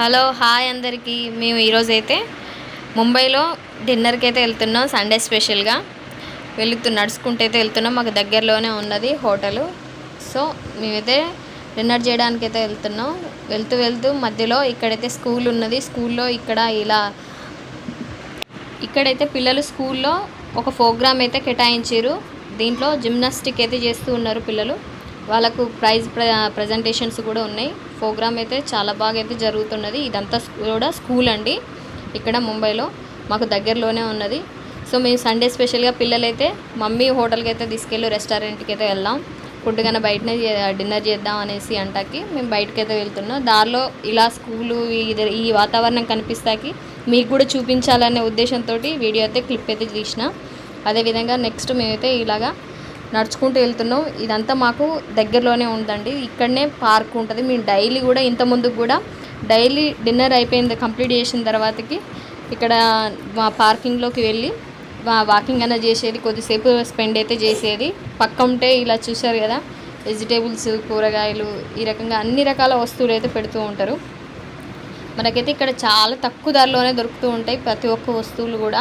Hello hi అందరికీ. మేము ఈరోజు అయితే ముంబైలో డిన్నర్కి అయితే వెళ్తున్నాం సండే స్పెషల్గా. వెళుతూ నడుచుకుంటూ అయితే వెళ్తున్నాం. మాకు దగ్గరలోనే ఉన్నది హోటలు. సో మేమైతే డిన్నర్ చేయడానికి అయితే వెళ్తున్నాం. వెళ్తూ వెళ్తూ మధ్యలో ఇక్కడైతే స్కూల్ ఉన్నది. స్కూల్లో ఇక్కడ ఇలా ఇక్కడైతే పిల్లలు స్కూల్లో ఒక ప్రోగ్రామ్ అయితే కేటాయించారు. దీంట్లో జిమ్నాస్టిక్ అయితే చేస్తూ ఉన్నారు పిల్లలు. వాళ్ళకు ప్రైజ్ ప్ర ప్రజెంటేషన్స్ కూడా ఉన్నాయి. ప్రోగ్రామ్ అయితే చాలా బాగా అయితే జరుగుతున్నది. ఇదంతా కూడా స్కూల్ అండి. ఇక్కడ ముంబైలో మాకు దగ్గరలోనే ఉన్నది. సో మేము సండే స్పెషల్గా పిల్లలైతే మమ్మీ హోటల్కి అయితే తీసుకెళ్ళి రెస్టారెంట్కి అయితే వెళ్దాం. ఫుడ్ కన్నా బయటనే డిన్నర్ చేద్దాం అనేసి అంటాకి మేము బయటకి అయితే వెళ్తున్నాం. దారిలో ఇలా స్కూలు ఇది- ఈ వాతావరణం కనిపిస్తాకి మీకు కూడా చూపించాలనే ఉద్దేశంతో వీడియో అయితే క్లిప్ అయితే తీసిన. అదేవిధంగా నెక్స్ట్ మేమైతే ఇలాగా నడుచుకుంటూ వెళ్తున్నాం. ఇదంతా మాకు దగ్గరలోనే ఉందండి. ఇక్కడనే పార్క్ ఉంటుంది. మేము డైలీ కూడా ఇంత ముందుకు కూడా డైలీ డిన్నర్ అయిపోయింది కంప్లీట్ చేసిన తర్వాతకి ఇక్కడ మా పార్కింగ్లోకి వెళ్ళి వాకింగ్ అన్న చేసేది కొద్దిసేపు స్పెండ్ అయితే చేసేది. పక్క ఉంటే ఇలా చూశారు కదా వెజిటేబుల్స్ కూరగాయలు ఈ రకంగా అన్ని రకాల వస్తువులు అయితే పెడుతూ ఉంటారు. మనకైతే ఇక్కడ చాలా తక్కువ ధరలోనే దొరుకుతూ ఉంటాయి ప్రతి ఒక్క వస్తువులు కూడా.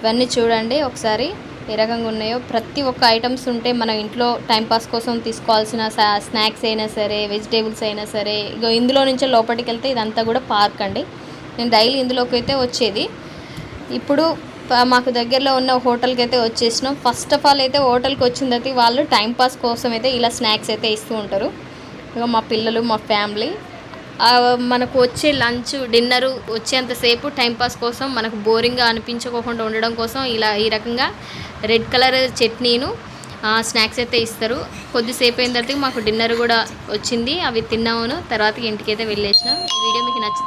ఇవన్నీ చూడండి ఒకసారి. ఏ రకంగా ఉన్నాయో ప్రతి ఒక్క ఐటమ్స్ ఉంటే మన ఇంట్లో టైంపాస్ కోసం తీసుకోవాల్సిన సా- స్నాక్స్ అయినా సరే వెజిటేబుల్స్ అయినా సరే ఇగో ఇందులో నుంచే లోపలికి వెళ్తే ఇదంతా కూడా పార్క్ అండి. నేను డైలీ ఇందులోకి అయితే వచ్చేది. ఇప్పుడు మాకు దగ్గరలో ఉన్న హోటల్కి అయితే వచ్చేసినాం. ఫస్ట్ ఆఫ్ ఆల్ అయితే హోటల్కి వచ్చిన తర్వాత వాళ్ళు టైంపాస్ కోసం అయితే ఇలా స్నాక్స్ అయితే ఇస్తూ ఉంటారు. ఇక మా పిల్లలు మా ఫ్యామిలీ మనకు వచ్చే లంచ్ డిన్నర్ వచ్చేంతసేపు టైంపాస్ కోసం మనకు బోరింగ్గా అనిపించకోకుండా ఉండడం కోసం ఇలా ఈ రకంగా రెడ్ కలర్ చట్నీను స్నాక్స్ అయితే ఇస్తారు. కొద్దిసేపు అయిన తర్వాత మాకు డిన్నర్ కూడా వచ్చింది. అవి తిన్నామును తర్వాత ఇంటికి అయితే వెళ్ళేసినాం. ఈ వీడియో మీకు నచ్చితే